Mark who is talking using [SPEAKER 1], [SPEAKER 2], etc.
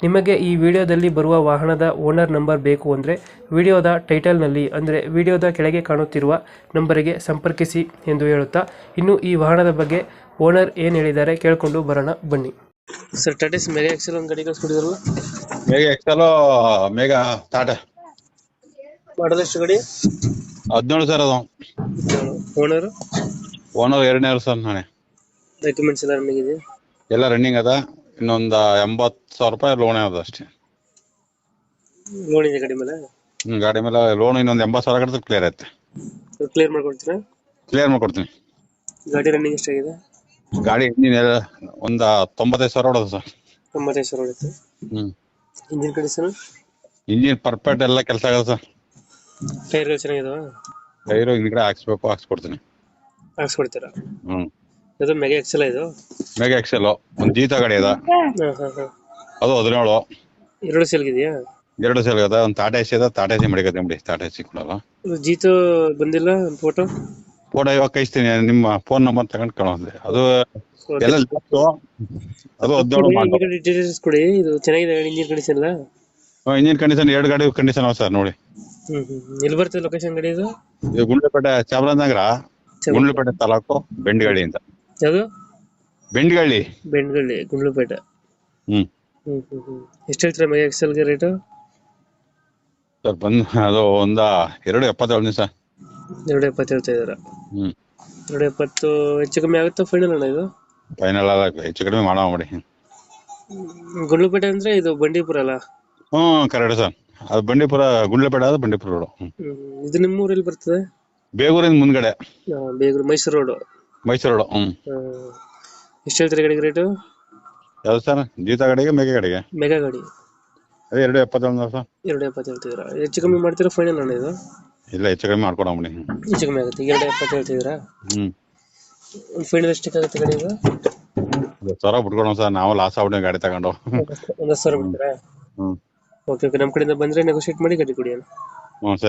[SPEAKER 1] ನಿಮಗೆ ಈ ವಿಡಿಯೋದಲ್ಲಿ ಬರುವ ವಾಹನದ ಓನರ್ ನಂಬರ್ ಬೇಕು ಅಂದರೆ ವಿಡಿಯೋದ ಟೈಟಲ್ನಲ್ಲಿ ಅಂದರೆ ವಿಡಿಯೋದ ಕೆಳಗೆ ಕಾಣುತ್ತಿರುವ ನಂಬರಿಗೆ ಸಂಪರ್ಕಿಸಿ ಎಂದು ಹೇಳುತ್ತಾ ಇನ್ನು ಈ ವಾಹನದ ಬಗ್ಗೆ ಓನರ್ ಏನು ಹೇಳಿದ್ದಾರೆ ಕೇಳಿಕೊಂಡು ಬರೋಣ ಬನ್ನಿ. ಸರ್ ಟಾಟಿಸ್ ಮೇಗ ಎಕ್ಸೆಲ್ ಒಂದು ಗಾಡಿ ಕಳಿಸ್ಕೊಡಿದ್ರಲ್ಲ
[SPEAKER 2] ಮೇಗ ಎಕ್ಸಲ್ ಮೇಗ ಟಾಟಾ
[SPEAKER 1] ಮಾಡಲ್ ಎಷ್ಟು ಗಾಡಿ?
[SPEAKER 2] ಹದಿನೇಳು ಸರ್ ಅದು
[SPEAKER 1] ಓನರ್
[SPEAKER 2] ಓನರ್ ಎರಡನೇ ಸರ್ ನಾಳೆ
[SPEAKER 1] ಡಾಕ್ಯುಮೆಂಟ್ಸ್ ಎಲ್ಲ ರನ್ನಿಂಗ್ ಇದೆ
[SPEAKER 2] ಎಲ್ಲ ರನ್ನಿಂಗ್ ಅದ. ಇನ್ನೊಂದು ಎಂಬತ್ತು ಸಾವಿರ ರೂಪಾಯಿ ಲೋನ್ ಅದ ಅಷ್ಟೇ.
[SPEAKER 1] ಲೋನ್ ಇದೆ ಗಾಡಿ ಮೇಲೆ?
[SPEAKER 2] ಹ್ಮ್, ಗಾಡಿ ಮೇಲೆ ಲೋನ್ ಇನ್ನೊಂದು ಎಂಬತ್ತು ಸಾವಿರ ಕಟ್ಟಿದ್ರೆ ಕ್ಲಿಯರ್ ಐತೆ
[SPEAKER 1] ಕ್ಲಿಯರ್ ಮಾಡ್ಕೊಡ್ತೀರಾ?
[SPEAKER 2] ಕ್ಲಿಯರ್ ಮಾಡ್ಕೊಡ್ತೀನಿ.
[SPEAKER 1] ಗಾಡಿ ರನ್ನಿಂಗ್ ಎಷ್ಟಾಗಿದೆ?
[SPEAKER 2] ಗಾಡಿ ಇಂಜಿನ್ ಒಂದ ತೊಂಬತ್ತೈದು ಸಾವಿರ ಹೊಡೋದು ಸರ್.
[SPEAKER 1] ತೊಂಬತ್ತೈದು ಸಾವಿರ
[SPEAKER 2] ಹ್ಮ್.
[SPEAKER 1] ಇಂಜಿನ್ ಕಂಡೀಷನ್
[SPEAKER 2] ಇಂಜಿನ್ ಪರ್ಫೆಕ್ಟ್ ಎಲ್ಲ ಕೆಲಸ ಆಗದ ಸರ್.
[SPEAKER 1] ಟೈರ್ಗಳು ಚೆನ್ನಾಗಿದಾವ?
[SPEAKER 2] ಟೈರು ಹಿಂದ್ಗಡೆ ಹಾಕ್ಸ್ಬೇಕು ಹಾಕ್ಸ್ಕೊಡ್ತೀನಿ.
[SPEAKER 1] ಹಾಕ್ಸ್ಕೊಡ್ತೀರಾ?
[SPEAKER 2] ಹ್ಮ್.
[SPEAKER 1] ಇದು ಮೆಗಾ ಎಕ್ಸೆಲ್ ಇದು.
[SPEAKER 2] ಮೆಗಾ ಎಕ್ಸೆಲ್ ಒಂದು ಜೀತ ಗಾಡಿ ಅದ ಅದು ಹದಿನೇಳು.
[SPEAKER 1] ಎರಡು ಸೆಲ್ ಇದೆಯಾ
[SPEAKER 2] ಎರಡು ಸೆಲ್ ಅದ. ಒಂದು ಟಾಟಾ ಎಸಿ ಅದ ಟಾಟಾ ಎಸಿ ಮಡಿಕತ್ತೆ ಬಿಡಿ. ಟಾಟಾ ಎಸಿ ಕೊಡಲ್ಲ.
[SPEAKER 1] ಜೀತು ಬಂದಿಲ್ಲ ಫೋಟೋ
[SPEAKER 2] ಫೋಟೋ ಇವಾಗ ಕಳಿಸ್ತೀನಿ. ನಿಮ್ಮ ಫೋನ್ ನಂಬರ್ ತಗೊಂಡು ಕಳಿಸ್ದೆ ಅದು ಎಲ್ಲ ಅದು ಹದಿನೇಳು
[SPEAKER 1] ಡೀಟೇಲ್ಸ್ ಕೊಡಿ. ಇದು ಚೆನ್ನಾಗಿದೆ ಇಂಜಿನ್ ಕಂಡೀಷನ್ ಎಲ್ಲ.
[SPEAKER 2] ಇಂಜಿನ್ ಕಂಡೀಷನ್ ಎರಡು ಗಾಡಿ ಕಂಡೀಷನ್ ಅವ ಸರ್ ನೋಡಿ.
[SPEAKER 1] ಎಲ್ಲಿ ಬರ್ತದೆ ಲೊಕೇಶನ್ ಗಾಡಿ ಇದು?
[SPEAKER 2] ಗುಂಡ್ಲಪೇಟೆ ಚಾಮರಾಜನಗರ. ಗುಂಡ್ಲಪೇಟೆ ತಾಲೂಕು ಅಂತ.
[SPEAKER 1] ಯಾವುದು?
[SPEAKER 2] ಬೆಂಡಗಳ್ಳಿ.
[SPEAKER 1] ಬೆಂಡ್ಗಳ್ಳಿ ಗುಂಡ್ಲುಪೇಟೆ.
[SPEAKER 2] ಹ್ಮ್.
[SPEAKER 1] ಹ್ಮ್ ಹ್ಮ್ ಹ್ಮ್. ಎಷ್ಟು ಹೇಳ್ತೀರಾ ಮೆಗಾ ಎಕ್ಸೆಲ್ಗೆ ರೇಟು
[SPEAKER 2] ಸರ್ ಬಂದು ಅದು ಒಂದ ಎರಡು ಎಪ್ಪತ್ತೇಳು ದಿವಸ.
[SPEAKER 1] ಎರಡು ಎಪ್ಪತ್ತು ಹೇಳ್ತಾ ಇದ್ದೀರಾ.
[SPEAKER 2] ಹ್ಮ್.
[SPEAKER 1] ಎರಡು ಎಪ್ಪತ್ತು ಹೆಚ್ಚು ಕಮ್ಮಿ ಆಗುತ್ತಾ ಫೈನಲ್ ಅಣ್ಣ ಇದು?
[SPEAKER 2] ಫೈನಲ್ ಅಲ್ಲ ಹೆಚ್ಚು ಕಡಿಮೆ ಮಾಡೋ ಮಾಡಿ
[SPEAKER 1] ಹ್ಮ್, ಗುಂಡ್ಲುಪೇಟೆ ಅಂದ್ರೆ ಇದು ಬಂಡೀಪುರ ಅಲ್ಲ?
[SPEAKER 2] ಹ್ಮ್ ಕರೆಕ್ಟ್ ಸರ್ ಅದು ಬಂಡೀಪುರ ಗುಂಡ್ಲುಪೇಟೆ ಅದು ಬಂಡೀಪುರ ರೋಡು ಹ್ಮ್
[SPEAKER 1] ಇದು ನಿಮ್ಮ ಊರಲ್ಲಿ ಬರ್ತದೆ?
[SPEAKER 2] ಬೇಗೂರಿಂದ ಮುಂದ್ಗಡೆ.
[SPEAKER 1] ಆ, ಬೇಗೂರು ಮೈಸೂರು ರೋಡು
[SPEAKER 2] ಮೈಸೂರು ಹ್ಞೂ ಹ್ಮ್.
[SPEAKER 1] ಎಷ್ಟು ಹೇಳ್ತೀರಾ ಗಾಡಿಗೆ ರೇಟು
[SPEAKER 2] ಯಾವ್ದು ಸರ್? ಜೀತ ಗಾಡಿಗೆ ಮೇಕೆ ಗಾಡಿಗೆ?
[SPEAKER 1] ಮೆಗಾ ಗಾಡಿ.
[SPEAKER 2] ಅದೇ ಎರಡು ಎಪ್ಪತ್ತೇಳು ಸರ್
[SPEAKER 1] ಎರಡು ಎಪ್ಪತ್ತು ಹೇಳ್ತಿದ್ದೀರಾ ಹೆಚ್ಚು ಕಮ್ಮಿ ಮಾಡ್ತೀರಾ ಫೈನಲ್ ಅಣ್ಣ ಇದು?
[SPEAKER 2] ಇಲ್ಲ ಹೆಚ್ಚು ಕಮ್ಮಿ ಮಾಡ್ಕೊಡೋಣ
[SPEAKER 1] ಹೆಚ್ಚು ಕಮ್ಮಿ ಆಗುತ್ತೆ. ಎರಡು ಎಪ್ಪತ್ತು ಹೇಳ್ತಿದ್ದೀರಾ?
[SPEAKER 2] ಹ್ಮ್.
[SPEAKER 1] ಒಂದು ಫೈನಲ್ ಎಷ್ಟಕ್ಕಾಗುತ್ತೆ ಗಾಡಿ ಇದು?
[SPEAKER 2] ಸರ ಬಿಟ್ಕೊಡೋಣ ಸರ್. ನಾವು ಲಾಸ್ ಆಗ್ಬಿಟ್ಟು ಗಾಡಿ ತಗೊಂಡು.
[SPEAKER 1] ಒಂದು ಸಾವಿರ ಬಿಡ್ತೀರಾ?
[SPEAKER 2] ಹ್ಮ್.
[SPEAKER 1] ಓಕೆ ಓಕೆ ನಮ್ಮ ಕಡೆಯಿಂದ ಬಂದರೆ ನೆಗೋಷಿಯೇಟ್ ಮಾಡಿ ಗಾಡಿ ಕೊಡಿ ಅಣ್ಣ
[SPEAKER 2] ಹ್ಞೂ ಸರಿ.